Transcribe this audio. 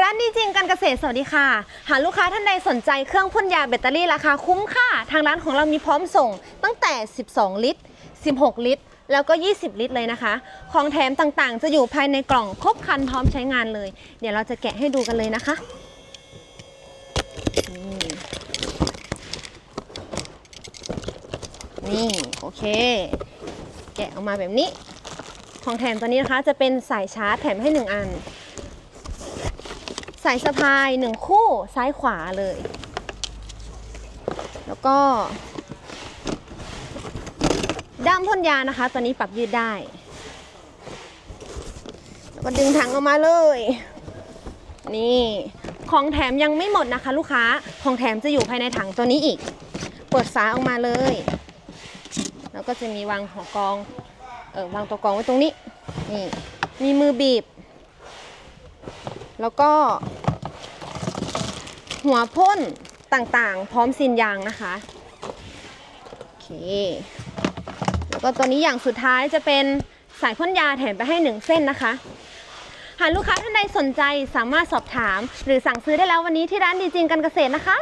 ร้านดีจริงการเกษตรสวัสดีค่ะ หากลูกค้าท่านใดสนใจเครื่องพ่นยาแบตเตอรี่ราคาคุ้มค่ะทางร้านของเรามีพร้อมส่งตั้งแต่ 12 ลิตร 16 ลิตร แล้วก็ 20 ลิตรเลยนะคะ ของแถมต่างๆ จะอยู่ภายในกล่องครบครันพร้อมใช้งานเลย เดี๋ยวเราจะแกะให้ดูกันเลยนะคะนี่นี่โอเค แกะออกมาแบบนี้ ของแถมตัวนี้นะคะจะเป็นสายชาร์จแถมให้ 1 อัน สายสะพายหนึ่งคู่ซ้ายขวาเลย แล้วก็ด้ามพ่นยานะคะตัวนี้ปรับยืดได้ แล้วก็ดึงถังออกมาเลย นี่ ของแถมยังไม่หมดนะคะ ลูกค้า ของแถมจะอยู่ภายในถังตัวนี้อีก เปิดฝาออกมาเลย แล้วก็จะมีวางหัวกอง เออวางตัวกองไว้ตรงนี้ นี่ มีมือบีบ แล้วก็ หัวพ่นต่างๆ พร้อมซีนยางนะคะโอเคแล้วก็ตัวนี้อย่างสุดท้ายจะเป็นสายพ่นยาแถมไปให้หนึ่งเส้นนะคะ หากลูกค้าท่านใดสนใจสามารถสอบถาม หรือสั่งซื้อได้แล้ววันนี้ที่ร้านดีจริงกันเกษตรนะคะ